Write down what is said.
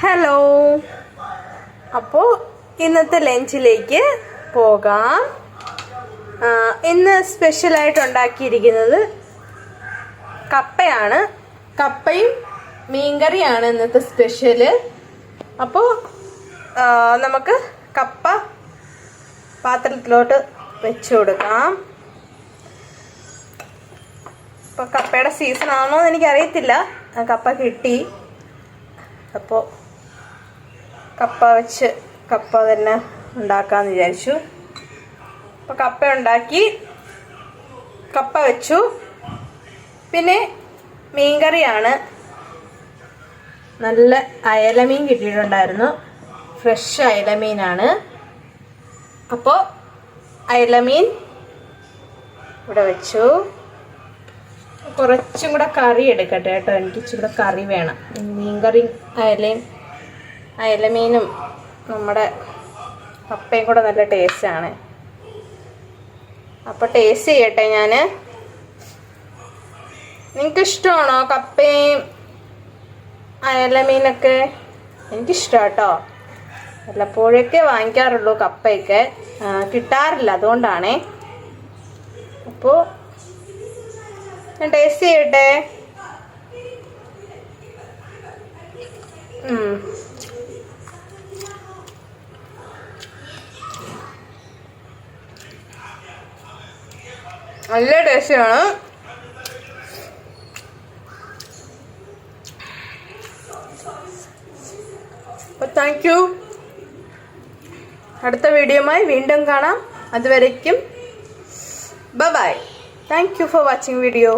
Hello അപ്പോൾ ഇന്നത്തെ ലഞ്ചിലേക്ക് പോകാം. ഇന്ന് സ്പെഷ്യലായിട്ട് ഉണ്ടാക്കിയിരിക്കുന്നത് കപ്പയാണ്. കപ്പയും മീൻകറിയാണ് ഇന്നത്തെ സ്പെഷ്യൽ അപ്പോൾ നമുക്ക് കപ്പ പാത്രത്തിലോട്ട് വെച്ച് കൊടുക്കാം. ഇപ്പോൾ കപ്പയുടെ സീസൺ ആണോ എന്ന് എനിക്കറിയത്തില്ല കപ്പ കിട്ടി. അപ്പോൾ കപ്പ വെച്ച് കപ്പ തന്നെ ഉണ്ടാക്കാമെന്ന് വിചാരിച്ചു. അപ്പോൾ കപ്പ ഉണ്ടാക്കി കപ്പ വെച്ചു. പിന്നെ മീൻകറിയാണ്. നല്ല അയലമീൻ കിട്ടിയിട്ടുണ്ടായിരുന്നു. ഫ്രഷ് അയലമീനാണ്. അപ്പോൾ അയലമീൻ ഇവിടെ വെച്ചു. കുറച്ചും കൂടെ കറി എടുക്കട്ടെ കേട്ടോ. എനിക്ക് ഇച്ചിരി കറി വേണം. മീൻകറി അയലയും അയലമീനും നമ്മുടെ കപ്പയും കൂടെ നല്ല ടേസ്റ്റാണ്. അപ്പോൾ ടേസ്റ്റ് ചെയ്യട്ടെ ഞാൻ നിങ്ങൾക്ക് ഇഷ്ടമാണോ കപ്പയും അയലമീനൊക്കെ എനിക്കിഷ്ടമാണ് കേട്ടോ വല്ലപ്പോഴൊക്കെ വാങ്ങിക്കാറുള്ളൂ കപ്പയൊക്കെ. കിട്ടാറില്ല അതുകൊണ്ടാണേ. അപ്പോൾ ഞാൻ ടേസ്റ്റ് ചെയ്യട്ടെ. നല്ല ടേസ്റ്റാണ് അപ്പോൾ താങ്ക് യു അടുത്ത വീഡിയോയുമായി വീണ്ടും കാണാം. അതുവരയ്ക്കും bye thank you for watching video